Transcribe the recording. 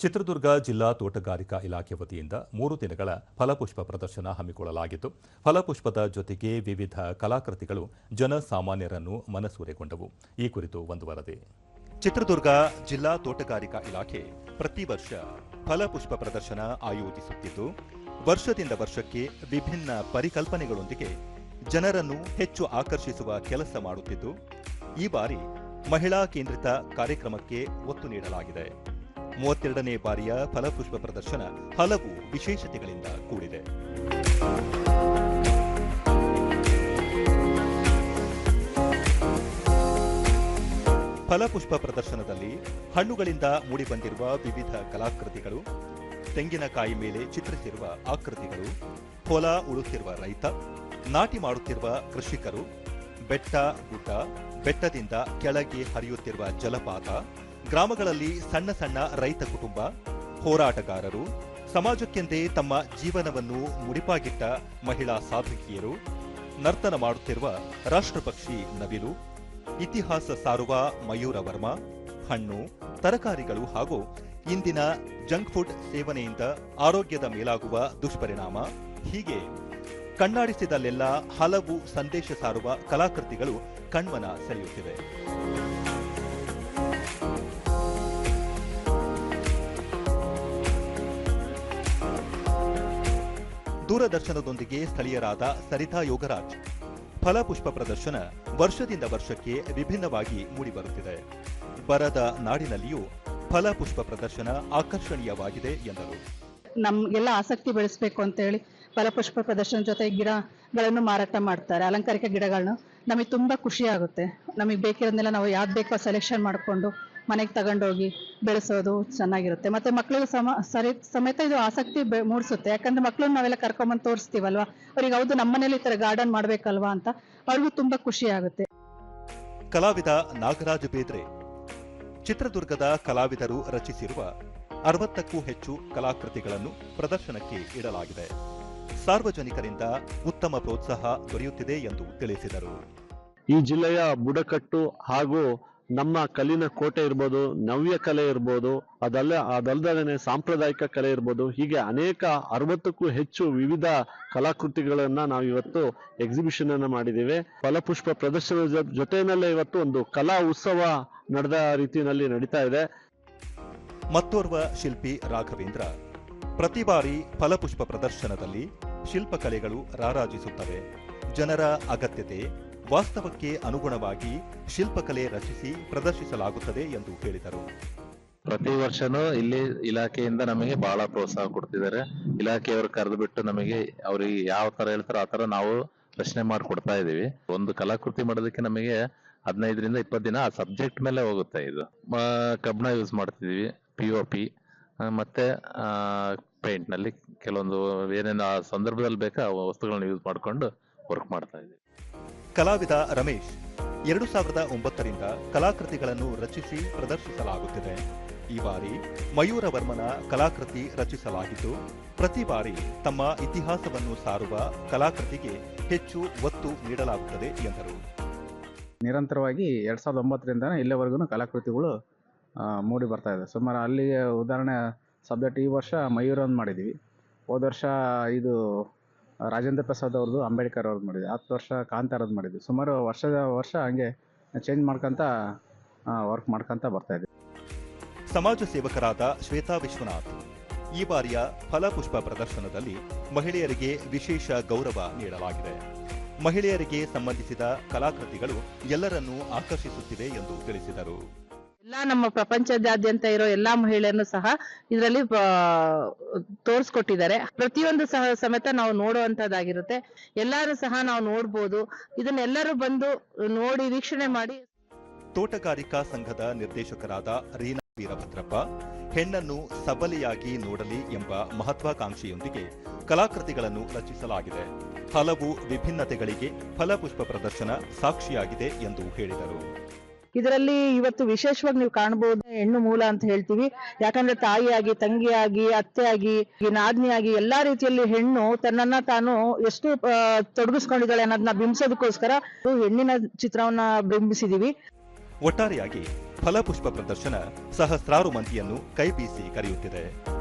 ಚಿತ್ರದುರ್ಗ ಜಿಲ್ಲಾ ತೋಟಗಾರಿಕಾ ಇಲಾಖೆ ವತಿಯಿಂದ ಮೂರು ದಿನಗಳ ಫಲಪುಷ್ಪ ಪ್ರದರ್ಶನ ಹಮ್ಮಿಕೊಳ್ಳಲಾಗಿತ್ತು. ಫಲಪುಷ್ಪದ ಜೊತೆಗೆ ವಿವಿಧ ಕಲಾಕೃತಿಗಳು ಜನಸಾಮಾನ್ಯರನ್ನು ಮನಸೂರೆಗೊಂಡವು. ಈ ಕುರಿತು ಒಂದು ವರದಿ. ಚಿತ್ರದುರ್ಗ ಜಿಲ್ಲಾ ತೋಟಗಾರಿಕಾ ಇಲಾಖೆ ಪ್ರತಿ ವರ್ಷ ಫಲಪುಷ್ಪ ಪ್ರದರ್ಶನ ಆಯೋಜಿಸುತ್ತಿದ್ದು, ವರ್ಷದಿಂದ ವರ್ಷಕ್ಕೆ ವಿಭಿನ್ನ ಪರಿಕಲ್ಪನೆಗಳೊಂದಿಗೆ ಜನರನ್ನು ಹೆಚ್ಚು ಆಕರ್ಷಿಸುವ ಕೆಲಸ ಮಾಡುತ್ತಿದ್ದು, ಈ ಬಾರಿ ಮಹಿಳಾ ಕೇಂದ್ರಿತ ಕಾರ್ಯಕ್ರಮಕ್ಕೆ ಒತ್ತು ನೀಡಲಾಗಿದೆ. ಮೂವತ್ತೆರಡನೇ ಬಾರಿಯ ಫಲಪುಷ್ಪ ಪ್ರದರ್ಶನ ಹಲವು ವಿಶೇಷತೆಗಳಿಂದ ಕೂಡಿದೆ. ಫಲಪುಷ್ಪ ಪ್ರದರ್ಶನದಲ್ಲಿ ಹಣ್ಣುಗಳಿಂದ ಮೂಡಿಬಂದಿರುವ ವಿವಿಧ ಕಲಾಕೃತಿಗಳು, ತೆಂಗಿನಕಾಯಿ ಮೇಲೆ ಚಿತ್ರಿಸಿರುವ ಆಕೃತಿಗಳು, ಹೊಲ ಉಳುತ್ತಿರುವ ರೈತ, ನಾಟಿ ಮಾಡುತ್ತಿರುವ ಕೃಷಿಕರು, ಬೆಟ್ಟ ಗುಡ್ಡ, ಬೆಟ್ಟದಿಂದ ಕೆಳಗೆ ಹರಿಯುತ್ತಿರುವ ಜಲಪಾತ ಗ್ರಾಮಗಳಲ್ಲಿ ಸಣ್ಣ ಸಣ್ಣ ರೈತ ಕುಟುಂಬ, ಹೋರಾಟಗಾರರು, ಸಮಾಜಕ್ಕೆಂದೇ ತಮ್ಮ ಜೀವನವನ್ನು ಮುಡಿಪಾಗಿಟ್ಟ ಮಹಿಳಾ ಸಾಧಕಿಯರು, ನರ್ತನ ಮಾಡುತ್ತಿರುವ ರಾಷ್ಟ್ರಪಕ್ಷಿ ನವಿಲು, ಇತಿಹಾಸ ಸಾರುವ ಮಯೂರ ವರ್ಮ, ಹಣ್ಣು, ತರಕಾರಿಗಳು ಹಾಗೂ ಇಂದಿನ ಜಂಕ್ ಫುಡ್ ಸೇವನೆಯಿಂದ ಆರೋಗ್ಯದ ಮೇಲಾಗುವ ದುಷ್ಪರಿಣಾಮ, ಹೀಗೆ ಕಣ್ಣಾಡಿಸಿದಲ್ಲೆಲ್ಲ ಹಲವು ಸಂದೇಶ ಸಾರುವ ಕಲಾಕೃತಿಗಳು ಕಣ್ಮನ ಸೆಳೆಯುತ್ತಿವೆ. ದೂರದರ್ಶನದೊಂದಿಗೆ ಸ್ಥಳೀಯರಾದ ಸರಿತಾ ಯೋಗರಾಜ್. ಫಲಪುಷ್ಪ ಪ್ರದರ್ಶನ ವರ್ಷದಿಂದ ವರ್ಷಕ್ಕೆ ವಿಭಿನ್ನವಾಗಿ ಮೂಡಿಬರುತ್ತಿದೆ. ಬರದ ನಾಡಿನಲ್ಲಿಯೂ ಫಲಪುಷ್ಪ ಪ್ರದರ್ಶನ ಆಕರ್ಷಣೀಯವಾಗಿದೆ ಎಂದರು. ನಮ್ಗೆಲ್ಲ ಆಸಕ್ತಿ ಬೆಳೆಸಬೇಕು ಅಂತ ಹೇಳಿ ಫಲಪುಷ್ಪ ಪ್ರದರ್ಶನ ಜೊತೆ ಗಿಡಗಳನ್ನು ಮಾರಾಟ ಮಾಡ್ತಾರೆ, ಅಲಂಕಾರಿಕ ಗಿಡಗಳನ್ನು ನಮಗೆ ತುಂಬಾ ಖುಷಿ ಆಗುತ್ತೆ. ನಮಗೆ ಬೇಕಿರೋದನ್ನೆಲ್ಲ ನಾವು ಯಾವ್ದು ಬೇಕೋ ಸೆಲೆಕ್ಷನ್ ಮಾಡಿಕೊಂಡು ಮನೆಗೆ ತಗೊಂಡೋಗಿ ಬೆಳೆಸೋದು ಚೆನ್ನಾಗಿರುತ್ತೆ. ಮತ್ತೆ ಮಕ್ಕಳಿಗೂ ಸಮ ಸರಿ ಸಮೇತ ಇದು ಆಸಕ್ತಿ ಬೆ- ಮೂಡಿಸುತ್ತೆ. ಯಾಕಂದ್ರೆ ಮಕ್ಕಳನ್ನ ನಾವೆಲ್ಲ ಕರ್ಕೊಂಬಂದು ತೋರಿಸ್ತೀವಲ್ವಾ? ಅವ್ರಿಗೆ ಹೌದು ನಮ್ಮನೇಲಿ ಈ ತರ ಗಾರ್ಡನ್ ಮಾಡ್ಬೇಕಲ್ವಾ ಅಂತ ಅವ್ರಿಗೂ ತುಂಬಾ ಖುಷಿ ಆಗುತ್ತೆ. ಕಲಾವಿದ ನಾಗರಾಜ ಬೇದ್ರೆ. ಚಿತ್ರದುರ್ಗದ ಕಲಾವಿದರು ರಚಿಸಿರುವ ಅರವತ್ತಕ್ಕೂ ಹೆಚ್ಚು ಕಲಾಕೃತಿಗಳನ್ನು ಪ್ರದರ್ಶನಕ್ಕೆ ಇಡಲಾಗಿದೆ. ಸಾರ್ವಜನಿಕರಿಂದ ಉತ್ತಮ ಪ್ರೋತ್ಸಾಹ ದೊರೆಯುತ್ತಿದೆ ಎಂದು ತಿಳಿಸಿದರು. ಈ ಜಿಲ್ಲೆಯ ಬುಡಕಟ್ಟು ಹಾಗೂ ನಮ್ಮ ಕಲ್ಲಿನ ಕೋಟೆ ಇರ್ಬೋದು, ನವ್ಯ ಕಲೆ ಇರ್ಬೋದು, ಅದಲ್ಲ ಅದಲ್ಲದೇ ಸಾಂಪ್ರದಾಯಿಕ ಕಲೆ ಇರ್ಬೋದು, ಹೀಗೆ ಅನೇಕ ಅರವತ್ತಕ್ಕೂ ಹೆಚ್ಚು ವಿವಿಧ ಕಲಾಕೃತಿಗಳನ್ನ ನಾವು ಇವತ್ತು ಎಕ್ಸಿಬಿಷನ್ ಅನ್ನ ಮಾಡಿದ್ದೇವೆ ಫಲಪುಷ್ಪ ಪ್ರದರ್ಶನದ ಜೊತೆಯಲ್ಲೇ ಇವತ್ತು ಒಂದು ಕಲಾ ಉತ್ಸವ ನಡೆದ ರೀತಿಯಲ್ಲಿ ನಡೀತಾ ಇದೆ. ಮತ್ತೋರ್ವ ಶಿಲ್ಪಿ ರಾಘವೇಂದ್ರ. ಪ್ರತಿ ಬಾರಿ ಫಲಪುಷ್ಪ ಪ್ರದರ್ಶನದಲ್ಲಿ ಶಿಲ್ಪಕಲೆಗಳು ರಾರಾಜಿಸುತ್ತವೆ. ಜನರ ಅಗತ್ಯತೆ ವಾಸ್ತವಕ್ಕೆ ಅನುಗುಣವಾಗಿ ಶಿಲ್ಪಕಲೆ ರಚಿಸಿ ಪ್ರದರ್ಶಿಸಲಾಗುತ್ತದೆ ಎಂದು ಹೇಳಿದರು. ಪ್ರತಿ ವರ್ಷನೂ ಇಲ್ಲಿ ಇಲಾಖೆಯಿಂದ ನಮಗೆ ಬಹಳ ಪ್ರೋತ್ಸಾಹ ಕೊಡ್ತಿದ್ದಾರೆ. ಇಲಾಖೆಯವರು ಕರೆದು ಬಿಟ್ಟು ನಮಗೆ ಅವರಿಗೆ ಯಾವ ತರ ಹೇಳ್ತಾರೋ ಆ ತರ ನಾವು ರಚನೆ ಮಾಡಿ ಕೊಡ್ತಾ ಇದೀವಿ ಒಂದು ಕಲಾಕೃತಿ ಮಾಡೋದಕ್ಕೆ ನಮಗೆ ಹದಿನೈದರಿಂದ ಇಪ್ಪತ್ತು ದಿನ ಆ ಸಬ್ಜೆಕ್ಟ್ ಮೇಲೆ ಹೋಗುತ್ತೆ ಇದು. ಕಬ್ಬಿಣ ಯೂಸ್ ಮಾಡ್ತಿದೀವಿ ಪಿ ಒ ಪಿ ಮತ್ತೆ ಪೇಂಟ್ನಲ್ಲಿ ಕೆಲವೊಂದು ಏನೇನು ಆ ಸಂದರ್ಭದಲ್ಲಿ ಬೇಕಾ ವಸ್ತುಗಳನ್ನ ಯೂಸ್ ಮಾಡ್ಕೊಂಡು ವರ್ಕ್ ಮಾಡ್ತಾ ಇದೀವಿ ಕಲಾವಿದ ರಮೇಶ್, ಎರಡು ಸಾವಿರದ ಒಂಬತ್ತರಿಂದ ಕಲಾಕೃತಿಗಳನ್ನು ರಚಿಸಿ ಪ್ರದರ್ಶಿಸಲಾಗುತ್ತಿದೆ. ಈ ಬಾರಿ ಮಯೂರ ವರ್ಮನ ಕಲಾಕೃತಿ ರಚಿಸಲಾಗಿದ್ದು, ಪ್ರತಿ ಬಾರಿ ತಮ್ಮ ಇತಿಹಾಸವನ್ನು ಸಾರುವ ಕಲಾಕೃತಿಗೆ ಹೆಚ್ಚು ಒತ್ತು ನೀಡಲಾಗುತ್ತದೆ ಎಂದರು. ನಿರಂತರವಾಗಿ ಎರಡು ಸಾವಿರದ ಒಂಬತ್ತರಿಂದ ಇಲ್ಲಿವರೆಗೂ ಕಲಾಕೃತಿಗಳು ಮೂಡಿ ಬರ್ತಾ ಇದೆ. ಸುಮಾರು ಅಲ್ಲಿಗೆ ಉದಾಹರಣೆ, ಸಬ್ಜೆಕ್ಟ್ ಈ ವರ್ಷ ಮಯೂರನ್ ಮಾಡಿದ್ವಿ ಹೋದ ವರ್ಷ ಇದು ರಾಜೇಂದ್ರ ಪ್ರಸಾದ್ ಅವ್ರದ್ದು ಅಂಬೇಡ್ಕರ್ ಅವ್ರದ್ದು ಮಾಡಿದ್ವಿ ಹತ್ತು ವರ್ಷ ಕಾಂತಾರದ್ದು ಮಾಡಿದ್ವಿ ಸುಮಾರು ವರ್ಷದ ವರ್ಷ ಹಂಗೆ ಚೇಂಜ್ ಮಾಡ್ಕೊಂತ ವರ್ಕ್ ಮಾಡ್ಕೊಂತ ಬರ್ತಾ ಇದ್ವಿ ಸಮಾಜ ಸೇವಕರಾದ ಶ್ವೇತಾ ವಿಶ್ವನಾಥ್. ಈ ಬಾರಿಯ ಫಲಪುಷ್ಪ ಪ್ರದರ್ಶನದಲ್ಲಿ ಮಹಿಳೆಯರಿಗೆ ವಿಶೇಷ ಗೌರವ ನೀಡಲಾಗಿದೆ. ಮಹಿಳೆಯರಿಗೆ ಸಂಬಂಧಿಸಿದ ಕಲಾಕೃತಿಗಳು ಎಲ್ಲರನ್ನೂ ಆಕರ್ಷಿಸುತ್ತಿವೆ ಎಂದು ತಿಳಿಸಿದರು. ಎಲ್ಲಾ ನಮ್ಮ ಪ್ರಪಂಚದಾದ್ಯಂತ ಇರೋ ಎಲ್ಲಾ ಮಹಿಳೆಯರನ್ನು ಸಹ ಇದರಲ್ಲಿ ತೋರಿಸ್ಕೊಟ್ಟಿದ್ದಾರೆ. ಪ್ರತಿಯೊಂದು ಸಹ ಸಮೇತ ನಾವು ನೋಡುವಂತದ್ದಾಗಿರುತ್ತೆ. ಎಲ್ಲಾರು ಸಹ ನಾವು ನೋಡ್ಬೋದು. ಇದನ್ನೆಲ್ಲರೂ ಬಂದು ನೋಡಿ ವೀಕ್ಷಣೆ ಮಾಡಿ. ತೋಟಗಾರಿಕಾ ಸಂಘದ ನಿರ್ದೇಶಕರಾದ ರೀನಾ ವೀರಭದ್ರಪ್ಪ, ಹೆಣ್ಣನ್ನು ಸಬಲಿಯಾಗಿ ನೋಡಲಿ ಎಂಬ ಮಹತ್ವಾಕಾಂಕ್ಷೆಯೊಂದಿಗೆ ಕಲಾಕೃತಿಗಳನ್ನು ರಚಿಸಲಾಗಿದೆ. ಹಲವು ವಿಭಿನ್ನತೆಗಳಿಗೆ ಫಲಪುಷ್ಪ ಪ್ರದರ್ಶನ ಸಾಕ್ಷಿಯಾಗಿದೆ ಎಂದು ಹೇಳಿದರು. ಇದರಲ್ಲಿ ಇವತ್ತು ವಿಶೇಷವಾಗಿ ನೀವು ಕಾಣಬಹುದು ಹೆಣ್ಣು ಮೂಲ ಅಂತ ಹೇಳ್ತೀವಿ. ಯಾಕಂದ್ರೆ ತಾಯಿಯಾಗಿ, ತಂಗಿಯಾಗಿ, ಅತ್ತೆಯಾಗಿ, ನಾದ್ನಿಯಾಗಿ ಎಲ್ಲಾ ರೀತಿಯಲ್ಲಿ ಹೆಣ್ಣು ತನ್ನನ್ನ ತಾನು ಎಷ್ಟು ತೊಡಗಿಸ್ಕೊಂಡಿದ್ದಾಳೆ ಅನ್ನೋದನ್ನ ಬಿಂಬಿಸೋದಕ್ಕೋಸ್ಕರ ಹೆಣ್ಣಿನ ಚಿತ್ರವನ್ನ ಬಿಂಬಿಸಿದೀವಿ. ಒಟ್ಟಾರೆಯಾಗಿ ಫಲಪುಷ್ಪ ಪ್ರದರ್ಶನ ಸಹಸ್ರಾರು ಮಂದಿಯನ್ನು ಕೈಬೀಸಿ ಕರೆಯುತ್ತಿದೆ.